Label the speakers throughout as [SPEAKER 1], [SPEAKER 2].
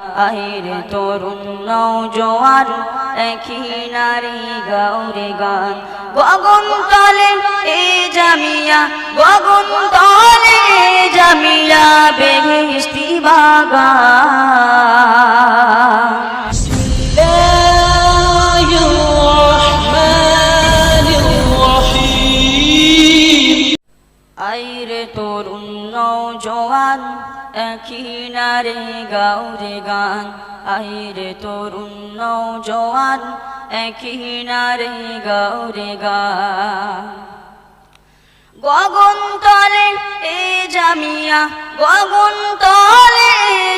[SPEAKER 1] আহিরে তরুণ নৌজোয়ার একই নারী গাউরে গান। গগন তলে এ জামিয়া, গগন তলে জামিয়া বেহেস্তি বাগান। একই গাউরে গান, আইরে তরুণ নৌজোয়ান একই নারে গাউরে গান। গগন তলে এ জামিয়া, গগন তলে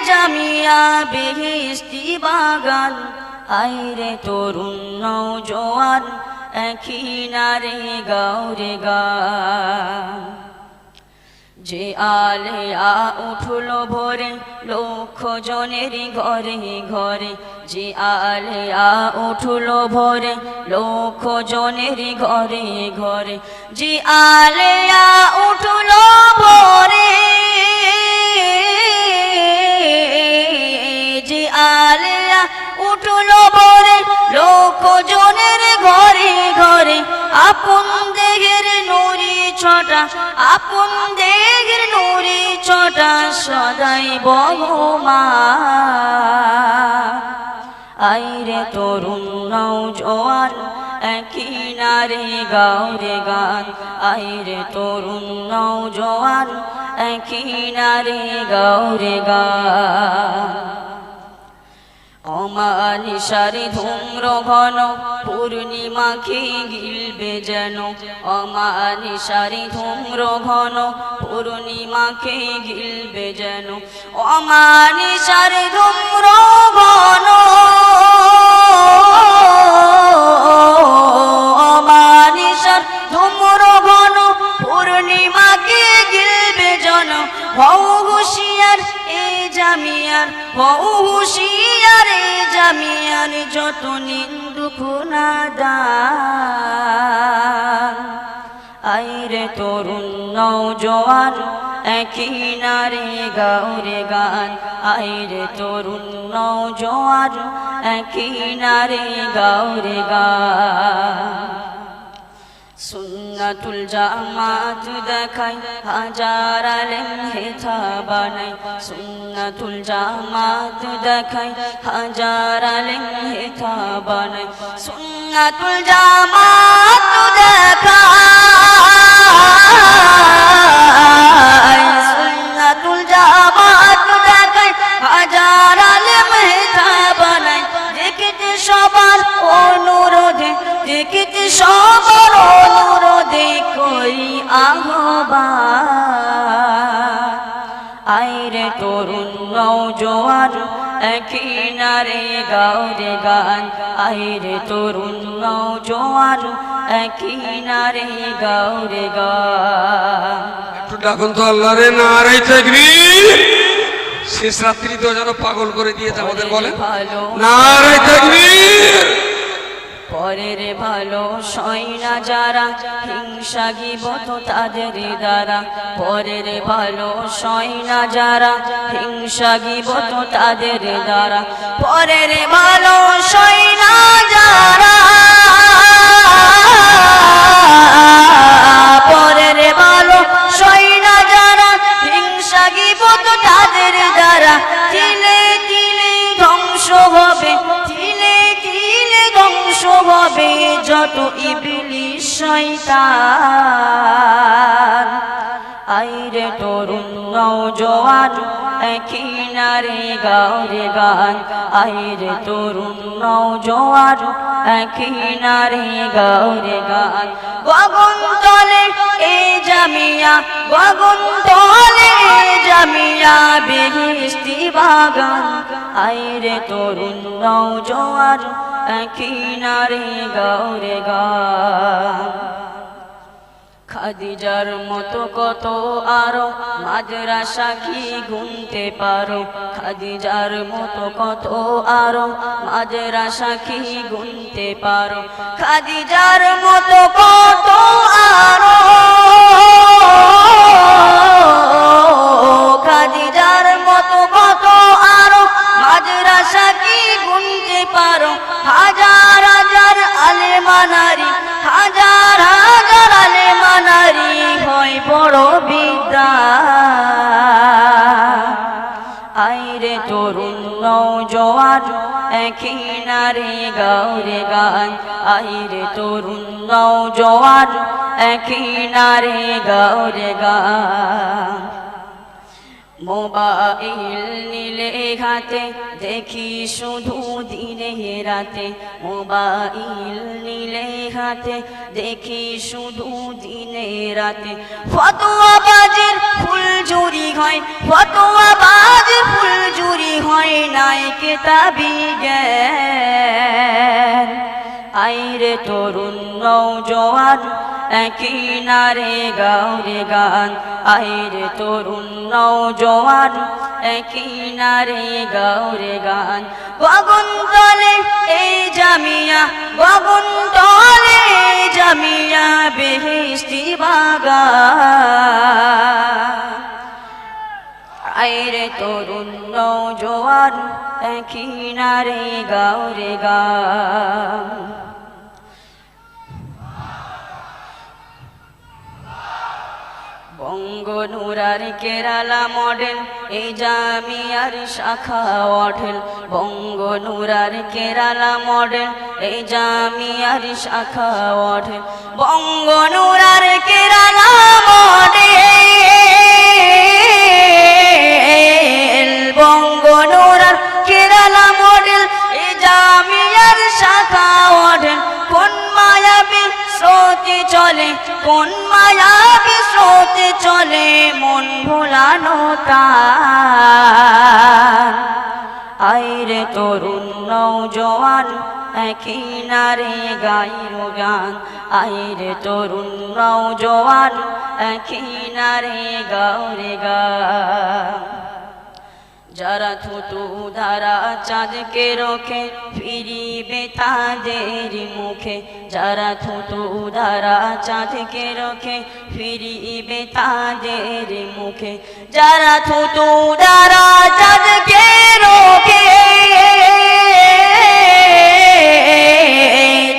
[SPEAKER 1] জামিয়া বেহেস্তি বাগান, আইরে তরুণ নৌজোয়ান একই নারে গাউরে গান। যে আলেয়া উঠল ভোরে লক্ষ জনের ঘরে ঘরে। যে আলেয়া উঠল ভোরে লক্ষ জনের ঘরে ঘরে। যে আলেয়া উঠল সদাই বহমা। আইরে তরুণ নৌ জোয়ান একই নারে গাউরে গান। আইরে তরুণ নৌ জোয়ান একই নারে গাউরে গান। অমানিসারে ধুম্র ঘন পূর্ণিমাকে গিলবে যেন অমানিসারে ধুম্র ঘন পূর্ণিমাকে গিলবে যেন অমানিসারে ধুম্র ঘন। আইরে তরুণ নৌজোয়ান একই নারে গাউরে গান। আইরে তরুণ নৌজোয়ান একই নারে গাউরে গান। সুন্নাতুল জামাত দেখাই, হাজার আলেম হেথা বানাই। সুন্নাতুল জামাত দেখাই, হাজার আলেম হেথা বানাই। সুন্নাতুল জামাত দেখাই সুন্নাতুল জামাত দেখাই হাজার আলেম হেথা বানাই। দেখিতে সবার অনুরোধে দেখিতে সবার অনুরোধে কই আহ্বান। আইরে তরুণ নৌজোয়ান একই নারে গাউরে গান আইরে তরুণ নৌজোয়ান একই নারে গাউরে গান।
[SPEAKER 2] একটু ডাকুন তো আল্লাহ রে নারাই তাকবীর। শেষ রাত্রি তো যেন পাগল করে দিয়েছে আমাদের বলে
[SPEAKER 1] নারে
[SPEAKER 2] নারাই তাকবীর।
[SPEAKER 1] পরের ভালো সয়না যারা, হিংসা গিবত তাদের দ্বারা। পরের ভালো সয়না যারা, হিংসা গিবত তাদের দ্বারা। পরের ভালো যত ইবলিশ শয়তান। আইরে তরুণ নৌজওয়ান একই নারে গাওরে গান। আইরে তরুণ নৌজওয়ান একই নারে গাওরে গান। গগন তলে এ জামিয়া, গগন তলে জামিয়া বেহেস্তি বাগান। আইরে তরুণ নৌজওয়ান একই নারে গাওরে গান খাদিজার মতো কত আরও মাদ্রাসা কি গুনতে পারো? খাদিজার মতো কত আরও মাদ্রাসা কি গুনতে পারো? খাদিজার মতো কত আরও হাজার হাজার আলে মানারি হাজার হাজার আলে মানারি হয় বড় বিদ্যা। আইরে তরুণ নৌ জোয়ার একিনারে গৌরে গান আইরে তরুণ নৌ জোয়ার একিনারে গৌরে গান মোবাইল নিলে হাতে দেখি শুধু দিনে রাতে মোবাইল নিলে হাতে দেখি শুধু দিনে রাতে ফতোয়া বাজের ফুল জুরি হয় ফতোয়া বাজের ফুল জুরি হয়, নাই কেতাবি জ্ঞান। আইরে তরুণ নৌজোয়ান একই নারে গাওরে গান, আইরে তরুণ নৌজোয়ান একই নারে গাওরে গান। গগন তলে এই জামিয়া, গগন তলে জামিয়া বেহেস্তি বাগান। আইরে তরুণ নৌজোয়ান একই নারে গাওরে গান। বঙ্গনুরার কেরালা মডেল, এই জামিয়ার শাখা অঢেল। বঙ্গনুরার কেরালা মডেল, এই জামিয়ার শাখা অঢেল। বঙ্গনুরার কেরালা মডেল। স্রোতে চলে, কোন মায়াবী স্রোতে চলে, মন ভোলানো তার। আইরে তরুণ নৌজওয়ান একই নারে গাইর গান। আইরে তরুণ নৌজওয়ান একই নারে গাওরে গান। যারা থুতু ধারা চাঁদকে রোখে, ফিরিবে তাদের মুখে। যারা থুতু ধারা চাঁদকে রোখে, ফিরিবে তাদের মুখে। যারা থুতু ধারা চাঁদকে রোখে,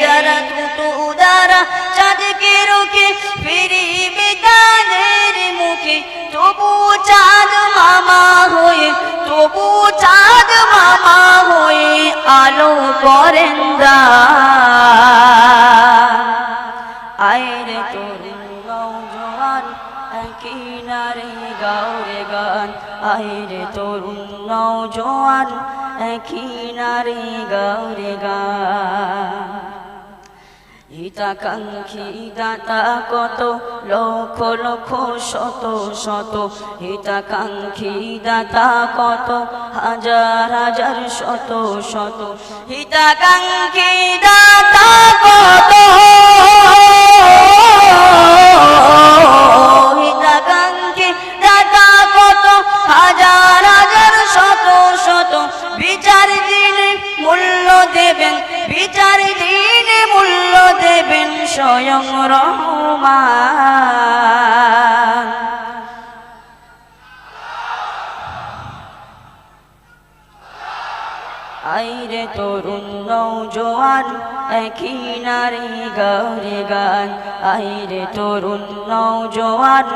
[SPEAKER 1] যারা থুতু ধারা চাঁদকে রোখে, ফিরিবে তাদের মুখে। তবু চাঁদ মামা হয়ে, তবু চাঁদ মামা হয়ে আলো করেন আইরে তরুণ নৌজওয়ান একই নারে গাওরে গান। আইরে তরুণ নৌজওয়ান একই নারে গাওরে গান। হিতাকাঙ্ক্ষী দাতা কত? লক্ষ লক্ষ, শত শত। হিতাকাঙ্ক্ষী দাতা কত? হাজার হাজার, শত শত। হিতাকাঙ্ক্ষী দাতা কত? স্বয়ং রহমান। আইরে তরুণ নৌজওয়ান একই নারী গৌরে গান। আইরে তরুণ নৌজওয়ান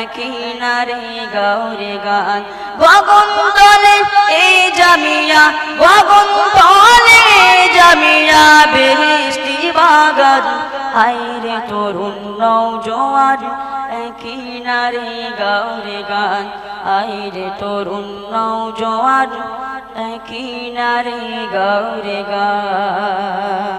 [SPEAKER 1] একই নারী গৌরে গান। গগন তলে এই জামিয়া গগন তলে আইরে তরুণ নৌজওয়ান একই নারী গৌরে গান। আইরে তরুণ নৌজওয়ান একই নারী গৌরে গান।